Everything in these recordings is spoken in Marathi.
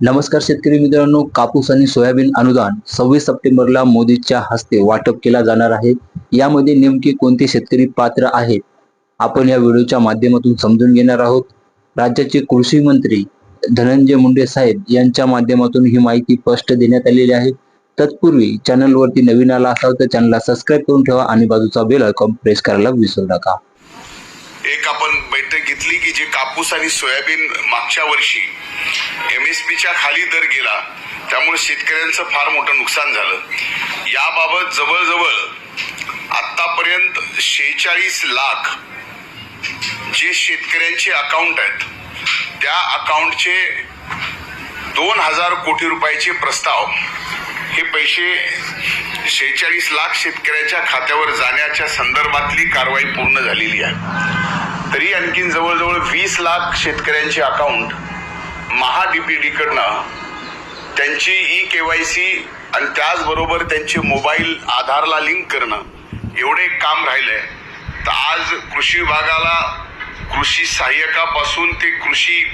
नमस्कार शेतकरी मित्रांनो कापूस आणि सोयाबीन अनुदान सव्वीस सप्टेंबरला मोदीच्या हस्ते वाटप केला जाणार आहे. यामध्ये नेमके कोणते शेतकरी पात्र आहेत आपण या व्हिडिओच्या माध्यमातून समजून घेणार आहोत. राज्याचे कृषी मंत्री धनंजय मुंडे साहेब यांच्या माध्यमातून ही माहिती स्पष्ट देण्यात आलेली आहे. तत्पूर्वी चॅनलवरती नवीन आला असाल तर चॅनलला सबस्क्राईब करून ठेवा आणि बाजूचा बेल आयकॉन प्रेस करायला विसरू नका. एक आपण बैठक घेतली की जे कापूस आणि सोयाबीन मागच्या वर्षी एम एस पीच्या खाली दर गेला त्यामुळे शेतकऱ्यांचं फार मोठं नुकसान झालं. याबाबत जवळजवळ आतापर्यंत शेहेचाळीस लाख जे शेतकऱ्यांचे अकाउंट आहेत त्या अकाउंटचे दोन हजार कोटी रुपयाचे प्रस्ताव हे पैसे शेहेचाळीस लाख शेतकऱ्याच्या खात्यावर जाण्याच्या संदर्भातली कारवाई पूर्ण झालेली आहे. तरी आणखीन जवळजवळ वीस लाख शेतकऱ्यांचे अकाउंट महाडीपीडीकडनं त्यांची ई के वाय सी आणि त्याचबरोबर त्यांचे मोबाईल आधारला लिंक करणं एवढे काम काम राहिलंय. तर आज कृषी विभागाला कृषी सहाय्यकापासून ते कृषी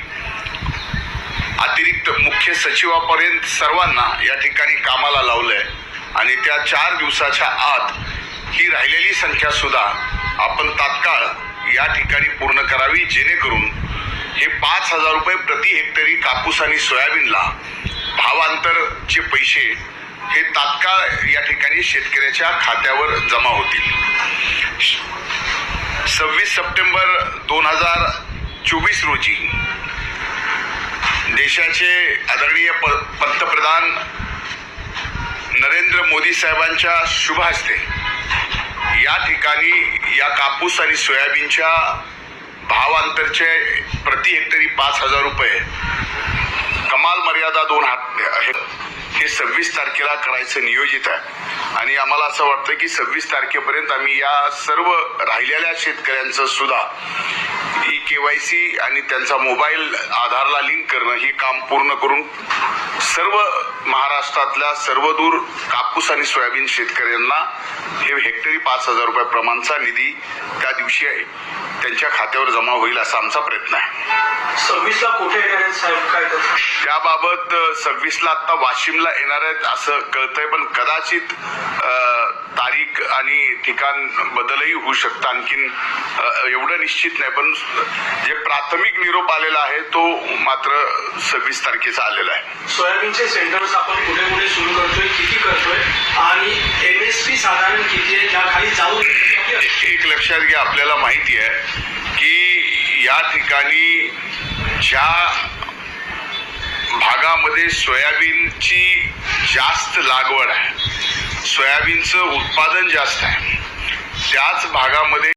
अतिरिक्त मुख्य सचिवापर्यंत सर्वांना या ठिकाणी कामाला लावलंय. आणि त्या चार दिवसाच्या आत ही राहिलेली संख्या सुद्धा आपण तात्काळ या ठिकाणी पूर्ण करावी जेणेकरून हे पाच हजार रुपये प्रति हेक्टरी कापूस आणि सोयाबीनला भावांतरचे पैसे हे तात्काळ या ठिकाणी शेतकऱ्याच्या खात्यावर जमा होतील. सव्वीस सप्टेंबर दोन हजार चोवीस रोजी देशाचे आदरणीय प- पंतप्रधान नरेंद्र मोदी साहेबांच्या शुभ हस्ते या ठिकाणी या कापूस आणि सोयाबीनच्या भावांतरचे प्रति हेक्टरी पाच हजार रुपये कमाल मर्यादा दोन हात हे- हे सव्वीस तारखेला करायचं नियोजित आहे. आणि आम्हाला असं वाटतं की सव्वीस तारखेपर्यंत आम्ही या सर्व राहिलेल्या शेतकऱ्यांचं सुद्धा ई के वाय सी आणि त्यांचा मोबाईल आधारला लिंक करणं ही काम पूर्ण करून सर्व महाराष्ट्रातल्या सर्वदूर कापूस आणि सोयाबीन शेतकऱ्यांना हे हेक्टरी पाच हजार रुपये प्रमाणचा निधी त्या दिवशी त्यांच्या खात्यावर जमा होईल असा आमचा प्रयत्न आहे. सव्वीसला कुठे येणार आहेत साहेब? काय त्याबाबत सव्वीसला आता वाशिमला येणार आहेत असं कळतंय पण कदाचित तारीख आणि ठिकाण बदलही होऊ शकतं. आणखीन एवढं निश्चित नाही पण जे प्राथमिक निरोप आलेला आहे तो मात्र सव्वीस तारखेचा आलेला आहे. सोयाबीनचे सेंटर्स आपण कुठे कुठे सुरू करतोय किती करतोय आणि एमएसपी साधारण किती आहे ज्या खाली जाऊ एक लक्षात घ्या आपल्याला माहिती आहे या ठिकाणी ज्या भागामध्ये सोयाबीनची जास्त लागवड आहे सोयाबीनचं उत्पादन जास्त आहे त्याच भागामध्ये